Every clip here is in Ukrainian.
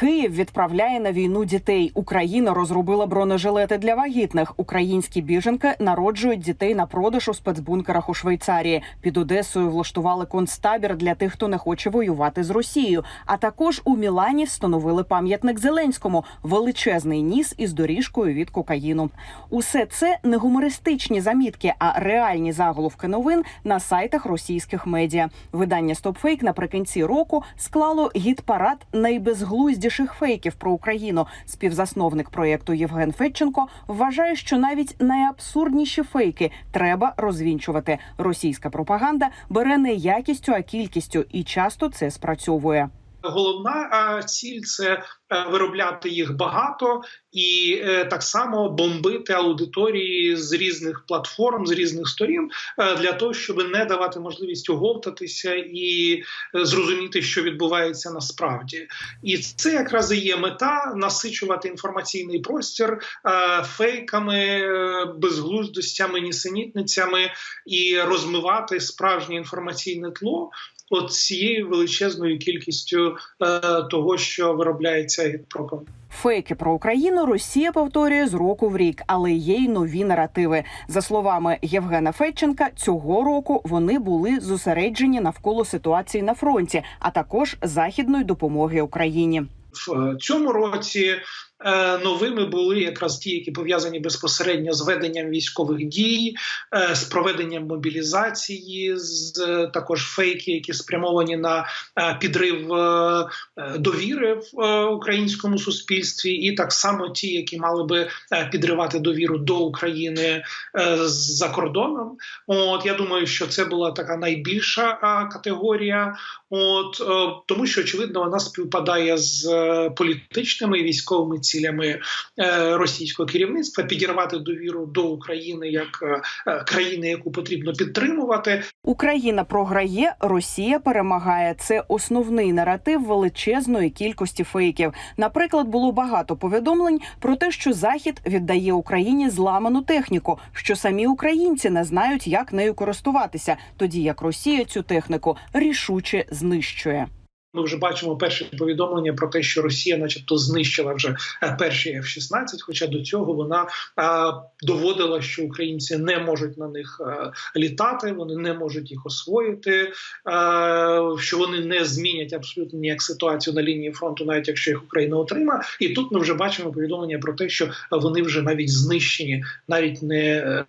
Київ відправляє на війну дітей. Україна розробила бронежилети для вагітних. Українські біженки народжують дітей на продаж у спецбункерах у Швейцарії. Під Одесою влаштували концтабір для тих, хто не хоче воювати з Росією. А також у Мілані встановили пам'ятник Зеленському величезний ніс із доріжкою від кокаїну. Усе це не гумористичні замітки, а реальні заголовки новин на сайтах російських медіа. Видання StopFake наприкінці року склало гід-парад найбезглуздіших фейків про Україну. Співзасновник проєкту Євген Федченко вважає, що навіть найабсурдніші фейки треба розвінчувати. Російська пропаганда бере не якістю, а кількістю, і часто це спрацьовує. Головна ціль це е, виробляти їх багато і е, так само бомбити аудиторії з різних платформ, з різних сторін, е, для того, щоб не давати можливість оговтатися і зрозуміти, що відбувається насправді. І це якраз і є мета насичувати інформаційний простір фейками, безглуздостями, нісенітницями і розмивати справжнє інформаційне тло. От цією величезною кількістю е, того, що виробляється гідпропом. Фейки про Україну Росія повторює з року в рік, але є й нові наративи. За словами Євгена Федченка, цього року вони були зосереджені навколо ситуації на фронті, а також західної допомоги Україні. В цьому році е, новими були якраз ті, які пов'язані безпосередньо з веденням військових дій, е, з проведенням мобілізації, з е, також фейки, які спрямовані на е, підрив е, е, довіри в е, українському суспільстві, і так само ті, які мали би е, підривати довіру до України е, за кордоном. От я думаю, що це була така найбільша категорія. От е, тому, що очевидно вона співпадає з е, політичними і військовими цілями е, російського керівництва підірвати довіру до України як е, е, країни, яку потрібно підтримувати. Україна програє, Росія перемагає. Це основний наратив величезної кількості фейків. Наприклад, було багато повідомлень про те, що Захід віддає Україні зламану техніку, що самі українці не знають, як нею користуватися, тоді як Росія цю техніку рішуче знищує. Ми вже бачимо перші повідомлення про те, що Росія, начебто, знищила вже е, перші F-16, Хоча до цього вона е, доводила, що українці не можуть на них е, літати, вони не можуть їх освоїти, е, що вони не змінять абсолютно ніяк ситуацію на лінії фронту, навіть якщо їх Україна отримає. І тут ми вже бачимо повідомлення про те, що вони вже навіть знищені, навіть не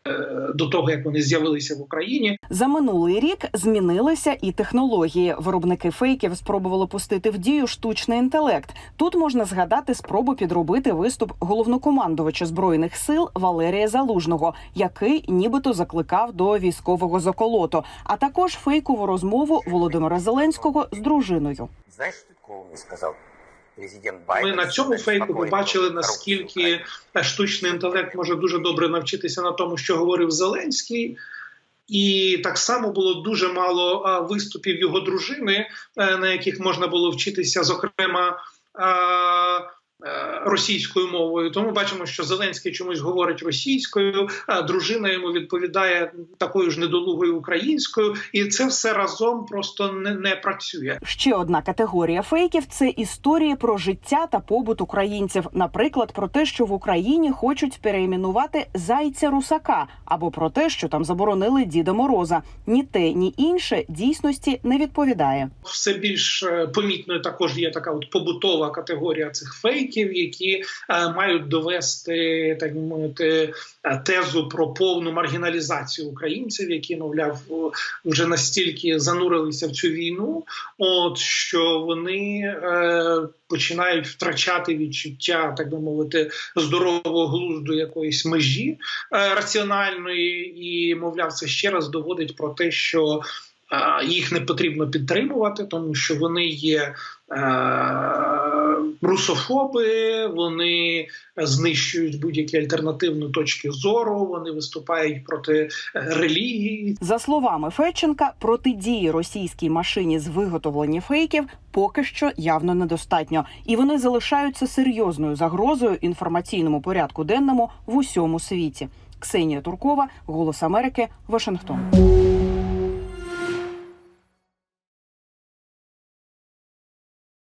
до того, як вони з'явилися в Україні. За минулий рік змінилися і технології. Виробники фейків спробували пустити в дію штучний інтелект. Тут можна згадати спробу підробити виступ головнокомандувача збройних сил Валерія Залужного, який нібито закликав до військового заколоту, а також фейкову розмову Володимира Зеленського з дружиною. Знаешь, что такого мне сказал? Ми на цьому фейку побачили наскільки штучний інтелект може дуже добре навчитися на тому, що говорив Зеленський. І так само було дуже мало виступів його дружини, е, на яких можна було вчитися, зокрема. Е, Російською мовою, тому бачимо, що Зеленський чомусь говорить російською, а дружина йому відповідає такою ж недолугою українською, і це все разом просто не, не працює. Ще одна категорія фейків це історії про життя та побут українців. Наприклад, про те, що в Україні хочуть переіменувати зайця русака, або про те, що там заборонили Діда Мороза. Ні те, ні інше дійсності не відповідає. все більш е, помітною також є така от побутова категорія цих фейків, які е, мають довести так би мовити е, тезу про повну маргіналізацію українців, які мовляв вже настільки занурилися в цю війну, от що вони е, починають втрачати відчуття, так би мовити, здорового глузду якоїсь межі е, раціональної, і мовляв, це ще раз доводить про те, що е, їх не потрібно підтримувати, тому що вони є е, русофоби, вони знищують будь-які альтернативні точки зору, вони виступають проти е, релігії. За словами Федченка, протидії російській машині з виготовлення фейків поки що явно недостатньо, і вони залишаються серйозною загрозою інформаційному порядку денному в усьому світі. Ксенія Туркова, Голос Америки, Вашингтон.